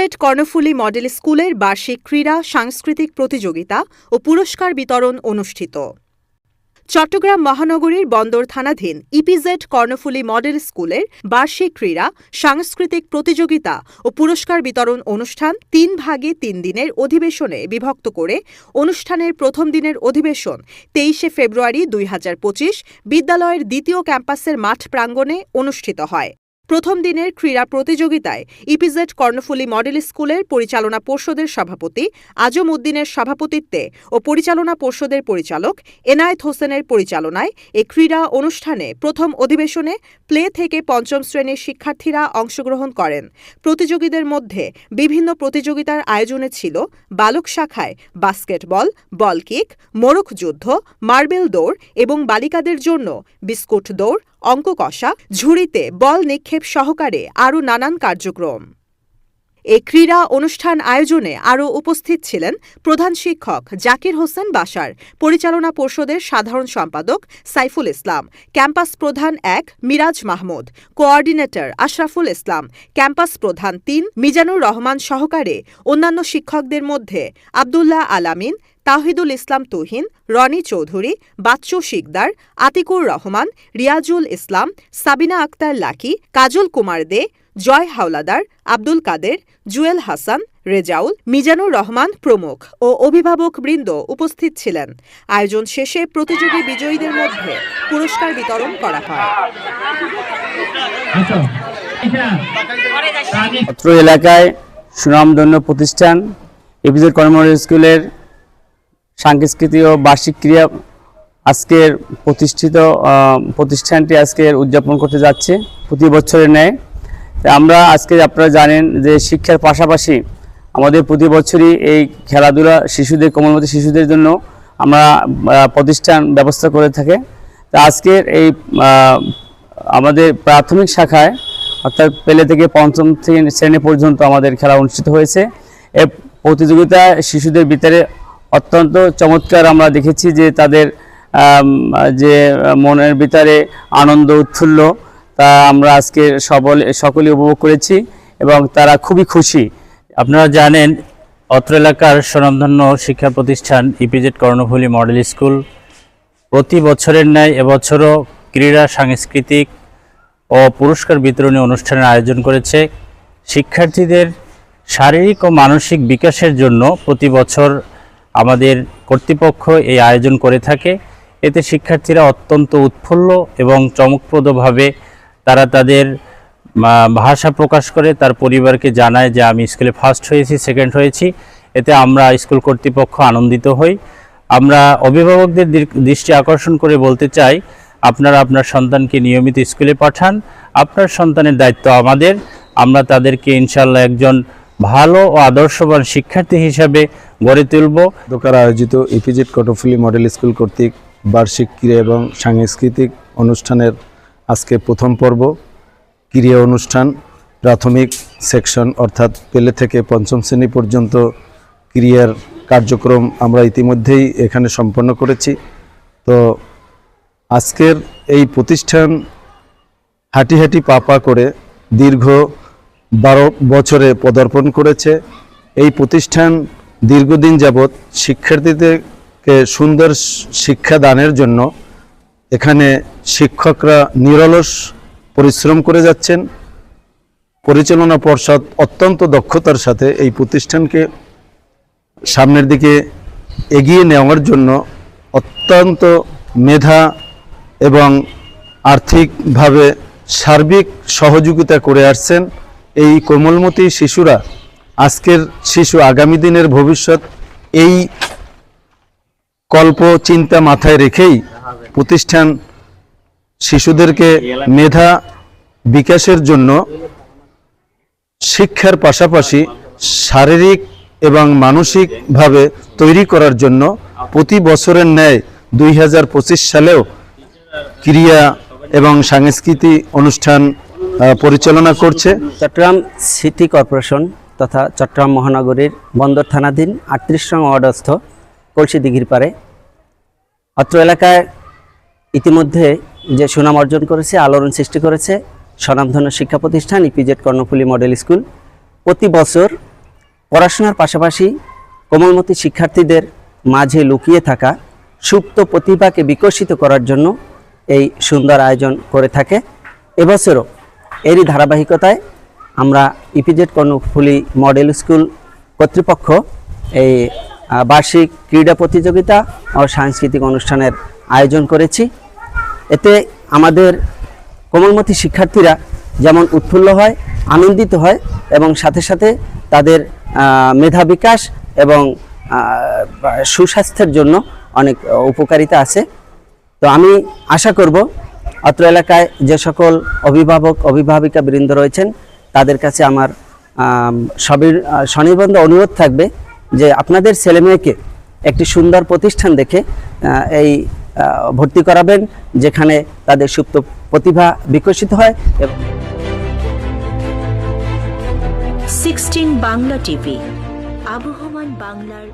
EPZ Karnaphuli model স্কুলের বার্ষিক ক্রীড়া, সাংস্কৃতিক প্রতিযোগিতা ও পুরস্কার বিতরণ অনুষ্ঠিত। চট্টগ্রাম মহানগরীর বন্দর থানাধীন ইপিজেড কর্ণফুলী মডেল স্কুলের বার্ষিক ক্রীড়া, সাংস্কৃতিক প্রতিযোগিতা ও পুরস্কার বিতরণ অনুষ্ঠান তিন ভাগে তিন দিনের অধিবেশনে বিভক্ত করে অনুষ্ঠানের প্রথম দিনের অধিবেশন তেইশে ফেব্রুয়ারি দুই হাজার পঁচিশ বিদ্যালয়ের দ্বিতীয় ক্যাম্পাসের মাঠ প্রাঙ্গণে অনুষ্ঠিত হয়। প্রথম দিনের ক্রীড়া প্রতিযোগিতায় ইপিজেড কর্ণফুলী মডেল স্কুলের পরিচালনা পর্ষদের সভাপতি আজম উদ্দিনের সভাপতিত্বে ও পরিচালনা পর্ষদের পরিচালক এনায়েত হোসেনের পরিচালনায় এ ক্রীড়া অনুষ্ঠানে প্রথম অধিবেশনে প্লে থেকে পঞ্চম শ্রেণির শিক্ষার্থীরা অংশগ্রহণ করেন। প্রতিযোগীদের মধ্যে বিভিন্ন প্রতিযোগিতার আয়োজনে ছিল বালক শাখায় বাস্কেটবল, বল কিক মোরক যুদ্ধ, মার্বেল দৌড় এবং বালিকাদের জন্য বিস্কুট দৌড় অঙ্ক কষা ঝুড়িতে বল নিক্ষেপ সহকারে আরও নানান কার্যক্রম। এ ক্রীড়া অনুষ্ঠান আয়োজনে আরও উপস্থিত ছিলেন প্রধান শিক্ষক জাকির হোসেন বাসার, পরিচালনা পর্ষদের সাধারণ সম্পাদক সাইফুল ইসলাম, ক্যাম্পাস প্রধান এক মিরাজ মাহমুদ, কোঅর্ডিনেটর আশরাফুল ইসলাম, ক্যাম্পাস প্রধান তিন মিজানুর রহমান সহকারে, অন্যান্য শিক্ষকদের মধ্যে আবদুল্লাহ আলামিন তাহিদুল ইসলাম তুহিন, রনি চৌধুরী, বাচ্চু শিকদার, আতিকুর রহমান, রিয়াজুল ইসলাম, সাবিনা আক্তার লাকি, কাজল কুমার দে জয় হাওলাদার আব্দুল কাদের জুয়েল হাসান রেজাউল মিজানুর রহমান প্রমুখ ও অভিভাবক বৃন্দ উপস্থিত ছিলেন। আয়োজন শেষে প্রতিযোগী বিজয়ীদের মধ্যে পুরস্কার বিতরণ করা হয়। অত্র এলাকায় সুনামধন্য প্রতিষ্ঠান এপিজেড কর্মমন্ডল স্কুলের সাংস্কৃতিক ও বার্ষিক ক্রিয়া আজকের প্রতিষ্ঠিত প্রতিষ্ঠানটি আজকের উদযাপন করতে যাচ্ছে। প্রতি বছরের ন্যায় আমরা আজকে আপনারা জানেন যে শিক্ষার পাশাপাশি আমাদের প্রতি বছরই এই খেলাধুলা শিশুদের, কোমলমতি শিশুদের জন্য আমরা প্রতিষ্ঠান ব্যবস্থা করে থাকে। তা আজকের এই আমাদের প্রাথমিক শাখায়, অর্থাৎ পেলে থেকে পঞ্চম শ্রেণি পর্যন্ত আমাদের খেলা অনুষ্ঠিত হয়েছে। এ প্রতিযোগিতায় শিশুদের ভিতরে অত্যন্ত চমৎকার আমরা দেখেছি যে তাদের যে মনের ভিতরে আনন্দ, উৎফুল্ল তা আমরা আজকে সবল সকলে উপভোগ করেছি এবং তারা খুবই খুশি। আপনারা জানেন, অত্র এলাকার স্বনামধন্য শিক্ষা প্রতিষ্ঠান ইপিজেড কর্ণফুলী মডেল স্কুল প্রতি বছরের ন্যায় এবছরও ক্রীড়া, সাংস্কৃতিক ও পুরস্কার বিতরণী অনুষ্ঠানের আয়োজন করেছে। শিক্ষার্থীদের শারীরিক ও মানসিক বিকাশের জন্য প্রতি বছর আমাদের কর্তৃপক্ষ এই আয়োজন করে থাকে। এতে শিক্ষার্থীরা অত্যন্ত উৎফুল্ল এবং চমকপ্রদভাবে তারা তাদের ভাষা প্রকাশ করে, তার পরিবারকে জানায় যে আমি স্কুলে ফার্স্ট হয়েছি সেকেন্ড হয়েছি। এতে আমরা স্কুল কর্তৃপক্ষ আনন্দিত হই। আমরা অভিভাবকদের দির- দৃষ্টি আকর্ষণ করে বলতে চাই, আপনারা আপনার সন্তানকে নিয়মিত স্কুলে পাঠান। আপনার সন্তানের দায়িত্ব আমাদের। আমরা তাদেরকে ইনশাল্লাহ একজন ভালো ও আদর্শবান শিক্ষার্থী হিসাবে গড়ে তুলব। দোকার আয়োজিত ইপিজেড কটফুলি মডেল স্কুল কর্তৃক বার্ষিক ক্রীড়া এবং সাংস্কৃতিক অনুষ্ঠানের আজকে প্রথম পর্ব ক্রীড়া অনুষ্ঠান, প্রাথমিক সেকশন, অর্থাৎ পেলে থেকে পঞ্চম শ্রেণি পর্যন্ত ক্রিয়ার কার্যক্রম আমরা ইতিমধ্যেই এখানে সম্পন্ন করেছি। তো আজকের এই প্রতিষ্ঠান হাঁটি হাঁটি পা পা করে দীর্ঘ বারো বছরে পদার্পণ করেছে। এই প্রতিষ্ঠান দীর্ঘদিন যাবৎ শিক্ষার্থীদেরকে সুন্দর শিক্ষা দানের জন্য এখানে শিক্ষকরা নিরলস পরিশ্রম করে যাচ্ছেন। পরিচালনা পর্ষদ অত্যন্ত দক্ষতার সাথে এই প্রতিষ্ঠানকে সামনের দিকে এগিয়ে নেওয়ার জন্য অত্যন্ত মেধা এবং আর্থিকভাবে সার্বিক সহযোগিতা করে আসছেন এই কোমলমতি শিশুরা। আজকের শিশু আগামী দিনের ভবিষ্যৎ এই কল্প চিন্তা মাথায় রেখেই প্রতিষ্ঠান শিশুদেরকে মেধা বিকাশের জন্য শিক্ষার পাশাপাশি শারীরিক এবং মানসিকভাবে তৈরি করার জন্য প্রতি বছরের ন্যায় দুই হাজার পঁচিশ সালেও ক্রিয়া এবং সাংস্কৃতিক অনুষ্ঠান পরিচালনা করছে। চট্টগ্রাম সিটি কর্পোরেশন তথা চট্টগ্রাম মহানগরীর বন্দর থানাধীন আটত্রিশ নং ওয়ার্ডস্থ কলসি দিঘির পারে অত্র এলাকায় ইতিমধ্যে যে সুনাম অর্জন করেছে, আলোড়ন সৃষ্টি করেছে, স্বনামধন্য শিক্ষা প্রতিষ্ঠান ইপিজেড কর্ণফুলী মডেল স্কুল, প্রতি বছর পড়াশোনার পাশাপাশি কোমলমতি শিক্ষার্থীদের মাঝে লুকিয়ে থাকা সুপ্ত প্রতিভাকে বিকশিত করার জন্য এই সুন্দর আয়োজন করে থাকে। এবছরও এরই ধারাবাহিকতায় আমরা ইপিজেড কর্ণফুলি মডেল স্কুল কর্তৃপক্ষ এই বার্ষিক ক্রীড়া প্রতিযোগিতা ও সাংস্কৃতিক অনুষ্ঠানের আয়োজন করেছি। এতে আমাদের কোমলমতি শিক্ষার্থীরা যেমন উৎফুল্ল হয় আনন্দিত হয় এবং সাথে সাথে তাদের মেধা বিকাশ এবং সুস্বাস্থ্যের জন্য অনেক উপকারিতা আছে। তো আমি আশা করব অত্র এলাকায় যে সকল অভিভাবক অভিভাবিকা বৃন্দ রয়েছেন তাদের কাছে আমার আম, সবির স্বনির্বন্ধ অনুরোধ থাকবে যে আপনাদের ছেলেমেয়েকে একটি সুন্দর প্রতিষ্ঠান দেখে এই ভর্তি করাবেন, যেখানে তাদের সুপ্ত প্রতিভা বিকশিত হয় এবং সিক্সটিন বাংলা টিভি, আবহমান বাংলার